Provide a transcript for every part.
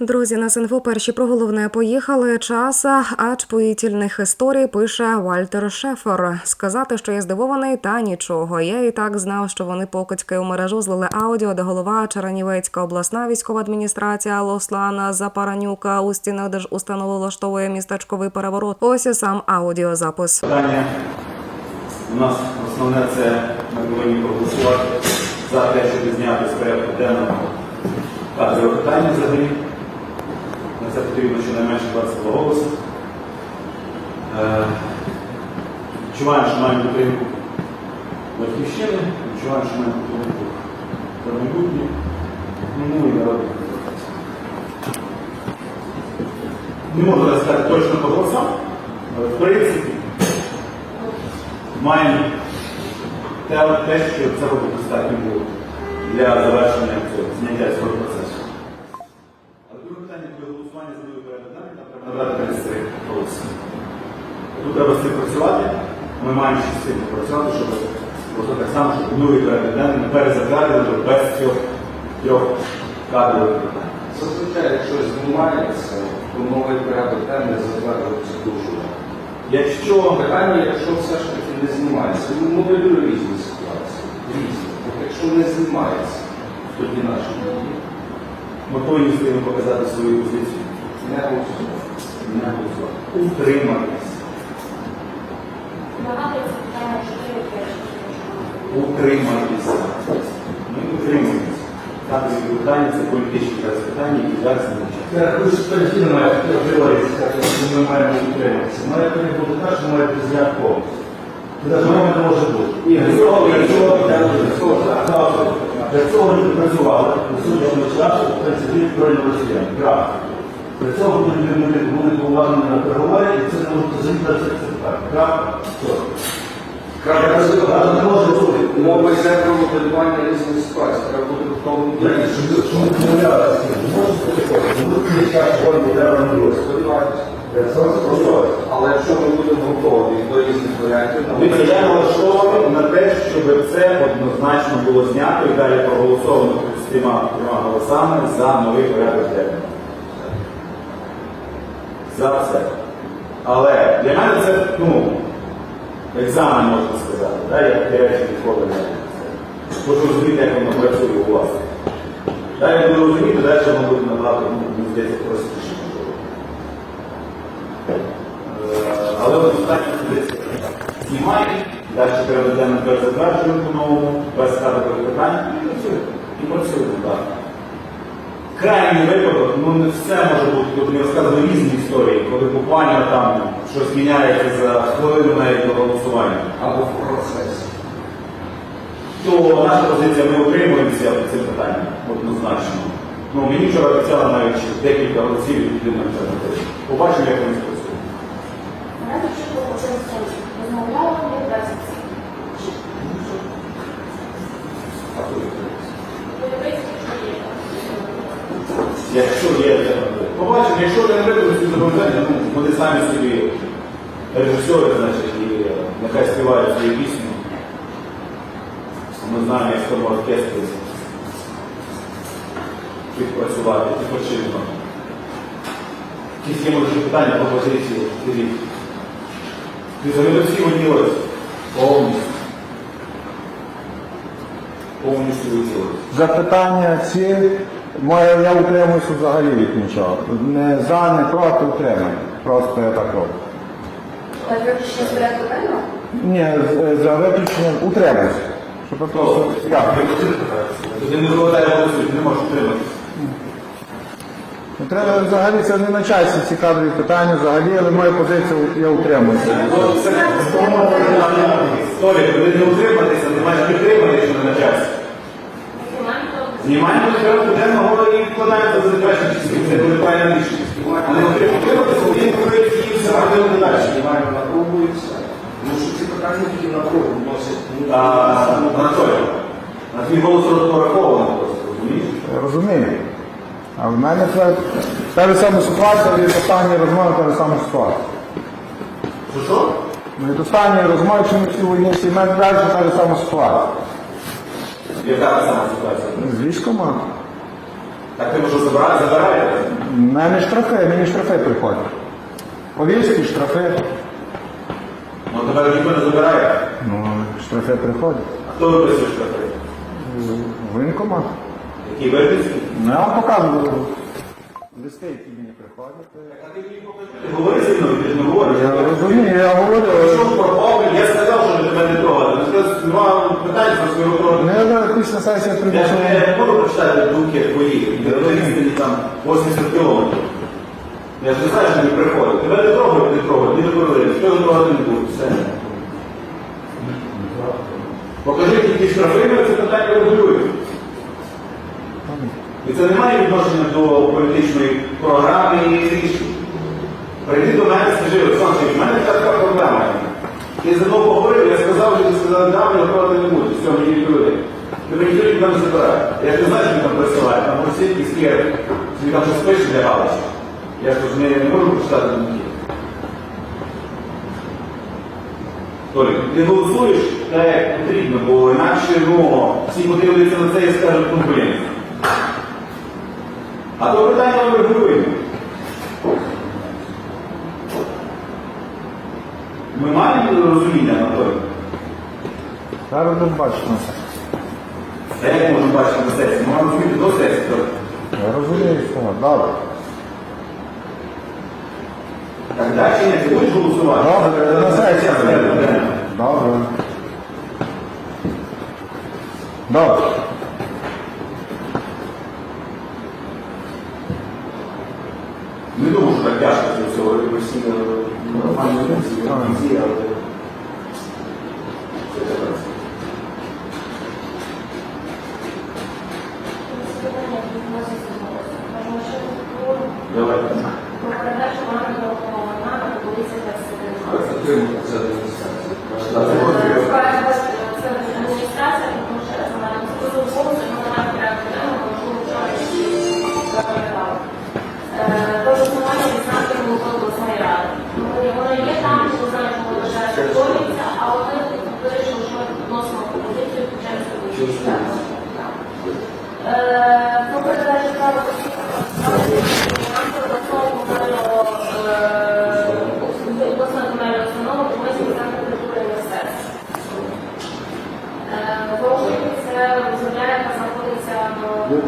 Друзі, на СНФО перші про головне поїхали. Час ачпоїтельних історій пише Вальтер Шефер. Сказати, що я здивований, та нічого. Я і так знав, що вони покидьки у мережу злили аудіо, де голова Чернівецька обласна військова адміністрація Лослана Запаранюка у стінах держустанови влаштовує містечковий переворот. Ось і сам аудіозапис. Питання у нас основне це ми повинні проголосувати за те, щоб зняти з порядку денного кадрове питання взагалі. Це потрібно щонайменше 22 голоси. Е, Відчуваємо, що маємо підтримку батьківщини, відчуваємо, що маємо підтримку за майбутнє. Ну і народних. Не можу сказати точно по голосам, але в принципі маємо те, що цього достатньо було для завершення цього зняття цього процесу. Але друге питання, коли голосування за новий порядок денний, нам треба набрати 33 голоси. Тут треба з цим працювати. Ми маємо ще цим працювати, щоб просто так само, щоб новий порядок не перезатвердили без цих трьох кадрових питань. Зазвичай, якщо знімається, то новий порядок денний затверджується дуже. Якщо Питання, якщо все ж таки не знімається, ну моделюю різні ситуації. Різні. От якщо не знімається, тоді наші ми повинні своїм показати свою позицію, не голосують. не голосувати, утриматись. Утриматися. Ми утримуємося. Так, питання це політичні зараз питання, які зараз не постійно що ми маємо утриматися. Має бути так, що має бути. Це навіть не може бути. І для цього, для цього, люди працювали, до сьогоднішнього часу, в принципі, збройні росіяни. Крапка. Для цього люди були поважені на переговори, Мова йде про моделювання різних ситуацій. Треба бути в тому ми ми. Але якщо ми будемо готові до різних варіантів, нам я налаштований на те, щоб це однозначно було знято і далі проголосовано трьома голосами за новий порядок денний. За все. Але для мене це, ну, екзамен, можна сказати. Да? Я такі речі ніколи хочу розуміти, як воно працює у вас. Далі я буду розуміти, далі воно буде набагато, ну, мені здається, простіше. Е, Але от остання позиція. Знімаємо, далі переведемо перезатверджуємо по-новому, без кадрових питань і працюємо. І працюємо, так. Крайній випадок, ну не все може бути, тут ми розказували різні історії, коли буквально там щось міняється за хвилину навіть до голосування. або в процесі. То наша позиція ми утримуємося по цим питанням однозначно. Ну, мені вчора обіцяли навіть декілька голосів від людини на це. Побачимо, як вони спрацюють. Мене чітко по цим сенсі. Якщо є. Побачимо, якщо не виконують ці зобов'язання, ну, вони самі собі режисери, значить, і нехай співають свої пісні. Ми знаємо, як в тому оркестрі співпрацювати, відпочинно. Якісь є може питання, пропозиції, скажіть. Ти взагалі всі виділились? Повністю. Повністю виділились. Запитання ці, моє, я утримуюся взагалі від нічого. Не за, не проти утримання. Просто я так роблю. Так, виключно з порядку денного? Ні, з- за виключенням утримуюся. Щоб я просто як? Тоді не виглядає голосують, не можеш утриматися. Утримання взагалі це не на часі ці кадрові питання взагалі, але моя позиція я утримуюся. Толік, коли не утриматися, ти маєш підтримати, що не на часі. Знімаємо порядку денного і вкладаємо це задачі. Це дуже правильне рішення. А не утриматися, він говорить, і все робити далі. Знімаємо, напробується. Тому що ці тільки на пробу вносять. ну, Анатолій, на твій голос розраховано просто, розумієш? Я розумію. А в мене це та ж сама ситуація від останньої розмови та ж сама ситуація. Що що? Ну, Від останньої розмови, що ми всі війні, всі мене далі та ж сама ситуація. Яка та сама ситуація? З військома. Так ти може забирати, забираєте? Мене штрафи, мені штрафи приходять. Повістки, штрафи. Ну тебе ніхто не забирає. Ну, штрафи приходять. А хто виписує штрафи? Воєнкомат. Які виписки? Ну, я вам показую. Листи, які мені приходять. Ти говори зі мною, ти ж не говориш. Я розумію, я говорю. Що пропав, я сказав, що тебе не трогати. Ну, Два питання про свою трогати. Ну, я зараз після сесії прийду. Я не можу прочитати думки твої, де там 80 кілометрів. Я ж не знаю, що не приходить. Тебе не трогають, не трогають, не говорили, що не трогати не будуть. Все. Покажи тільки штрафи, ми це питання регулюють. І це не має відношення до політичної програми і рішень. Прийди до мене, скажи, Олександр, в мене така проблема. Ти за мною поговорив, я сказав, що ти сказав, да, я проти не буду, все, мені відповіли. Мені ніхто нікуди не забирає. Я не знаю, що він там присилає, там просить скиє, він там щось пише для галочки. Я ж не, не можу прочитати думки. Толік, ти голосуєш так, як потрібно, бо інакше ну, всі подивляться на це і скажуть, ну блін. А то питання ми регулюємо. Ми маємо розуміння на то. Зараз не бачу. Та як можемо бачити на сесії? Ми маємо розуміти до сесії. Я розумію, що добре. Так далі чи ні? Ти будеш голосувати? Добре, на сесії. Добре. Добре. 我把 Не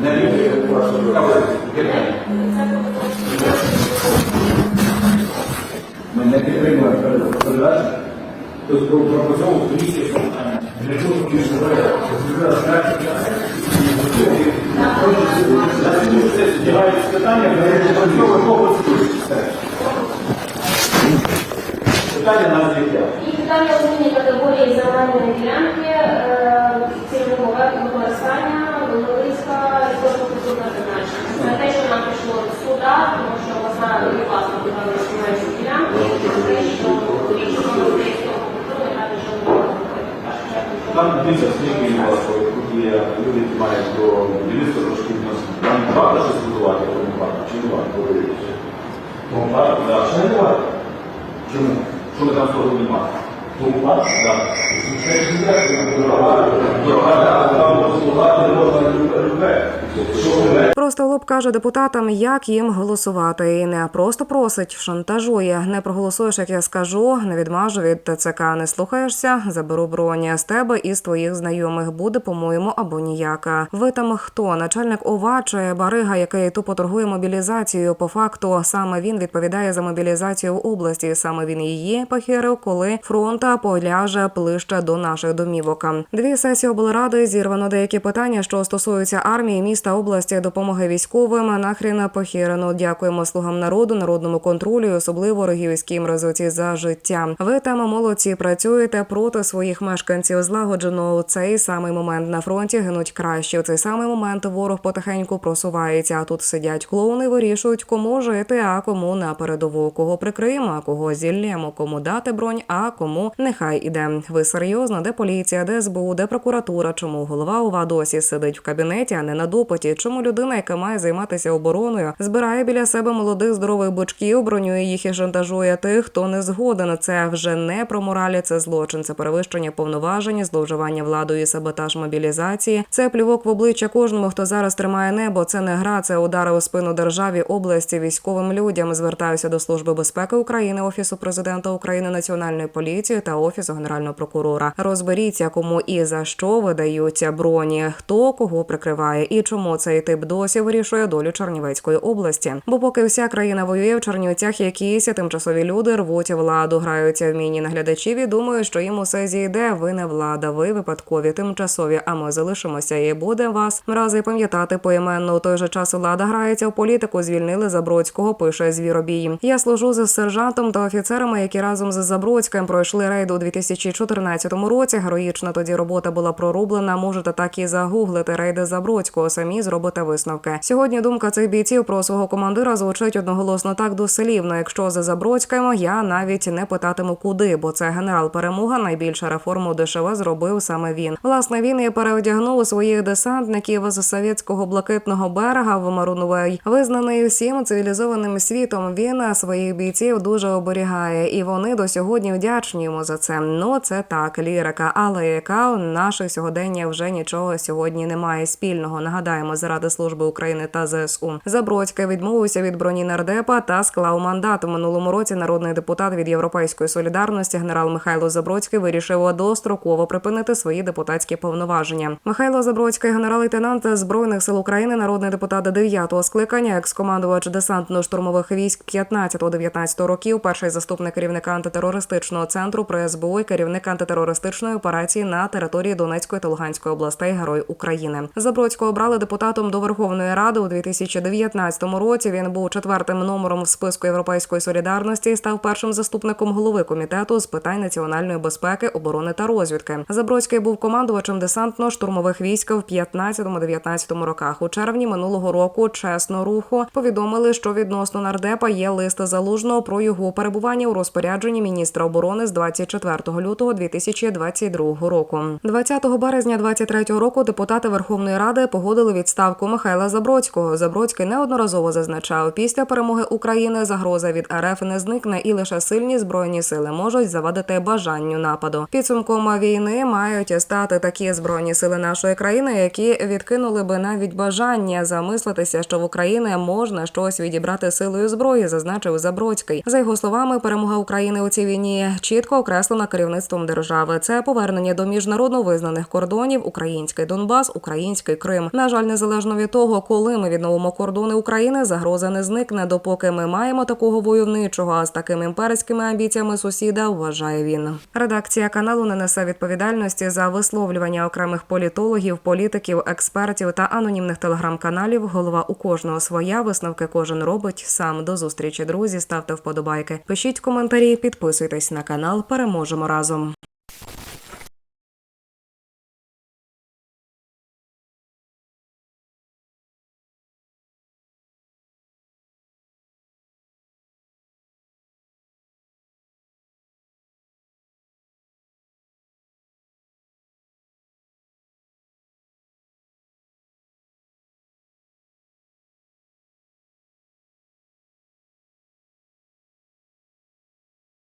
Не підтримую. Ми не підтримуємо передачу. Тобто про пропозицію комісії, що не дуже більше Сподіваюся, питання, Питання на зняття. І питання зміни категорії земельної ділянки цільового використання, Володиська і культурна призначення. Це те, що нам пішло з суда, тому що власна державна земельну ділянку, і те, що. Там дивіться, скільки у вас є люди, які мають до будівництва трошки відносини. Там варто щось будувати, чи не варто? Тому варто, так. Чи не варто? Чому? Що ми там з того немає? Тому варто? Так. Дорога, дорога, там послугати можна любе. Просто лоб каже депутатам, як їм голосувати, і не просто просить, шантажує. Не проголосуєш, як я скажу, не відмажу від ТЦК. Не слухаєшся, заберу броні з тебе і з твоїх знайомих. Буде, по-моєму, або ніяка. Ви там хто? Начальник ОВА чи барига, який тупо торгує мобілізацією. По факту саме він відповідає за мобілізацію в області. Саме він її похерив, коли фронта поляже ближче до наших домівок. Дві сесії облради зірвано деякі питання, що стосуються армії, міста, області, допомоги військовим. Нахрін похерено. Дякуємо слугам народу, народному контролю, і особливо рогівській мразоті за життя. Ви там молодці працюєте проти своїх мешканців. Злагоджено у цей самий момент на фронті гинуть краще. У цей самий момент ворог потихеньку просувається. А тут сидять клоуни, вирішують, кому жити, а кому на передову, кого прикриємо, а кого зіллємо, кому дати бронь, а кому нехай іде. Ви серйозно, де поліція, де СБУ, де прокуратура, чому голова ОВА досі сидить в кабінеті, а не на допиті, чому людина, яка має займатися обороною, збирає біля себе молодих здорових бочків, бронює їх і шантажує тих, хто не згоден. Це вже не про моралі, це злочин, це перевищення повноважень, зловживання владою, саботаж мобілізації. Це плювок в обличчя кожному, хто зараз тримає небо. Це не гра, це удари у спину державі, області, військовим людям. Звертаюся до служби безпеки України, офісу президента України, національної поліції та офісу генерального прокурора. Розберіться, кому і за що видаються броні, хто кого прикриває і чому цей тип досі вирішує долю Чернівецької області. Бо поки вся країна воює в Чернівцях, якісь тимчасові люди рвуть владу, граються в міні наглядачів і думають, що їм усе зійде. Ви не влада, ви випадкові, тимчасові. А ми залишимося і буде вас рази пам'ятати поіменно. У той же час влада грається в політику. Звільнили Забродського. Пише звіробій. Я служу з сержантом та офіцерами, які разом з Забродським пройшли рейд у 2014 році. Героїчна тоді робота була прорублена. Можете так і загуглити рейди Забродського. Самі зробите висновки. Сьогодні думка цих бійців про свого командира звучить одноголосно так доселівно. Якщо за Забродським, я навіть не питатиму куди, бо це генерал перемога. Найбільша реформу ДШВ зробив саме він. Власне, він і переодягнув своїх десантників з совєтського блакитного берега в Марунвей. Визнаний всім цивілізованим світом. Він своїх бійців дуже оберігає, і вони до сьогодні вдячні йому за це. Ну це так, лірика, але яка у наше сьогодення вже нічого сьогодні немає спільного. Нагадаємо, заради служби України та ЗСУ. Забродський відмовився від броні нардепа та склав мандат. У минулому році народний депутат від Європейської солідарності генерал Михайло Забродський вирішив достроково припинити свої депутатські повноваження. Михайло Забродський, генерал-лейтенант збройних сил України, народний депутат 9-го скликання, екс-командувач десантно-штурмових військ 15-19 років, перший заступник керівника антитерористичного центру при СБУ і керівник антитерористичної операції на території Донецької та Луганської областей, Герой України. Забродського обрали депутатом до Верховної Ради у 2019 році. Він був четвертим номером в списку Європейської солідарності і став першим заступником голови комітету з питань національної безпеки, оборони та розвідки. Забродський був командувачем десантно-штурмових військ в 15-19 роках. У червні минулого року чесно руху повідомили, що відносно нардепа є лист залужного про його перебування у розпорядженні міністра оборони з 24 лютого 2022 року. 20 березня 23 року депутати Верховної Ради погодили відставку Михайла Забродського. Забродський неодноразово зазначав, після перемоги України загроза від РФ не зникне, і лише сильні збройні сили можуть завадити бажанню нападу. Підсумком війни мають стати такі збройні сили нашої країни, які відкинули би навіть бажання замислитися, що в Україні можна щось відібрати силою зброї, зазначив Забродський. За його словами, перемога України у цій війні чітко окреслена керівництвом держави. Це повернення до міжнародно визнаних кордонів, український Донбас, український Крим. На жаль, незалежно від того, коли ми відновимо кордони України, загроза не зникне, допоки ми маємо такого войовничого, а з такими імперськими амбіціями сусіда, вважає він. Редакція каналу не несе відповідальності за висловлювання окремих політологів, політиків, експертів та анонімних телеграм-каналів. Голова у кожного своя висновки кожен робить сам. До зустрічі, друзі. Ставте вподобайки. Пишіть коментарі, підписуйтесь на канал. Переможемо разом.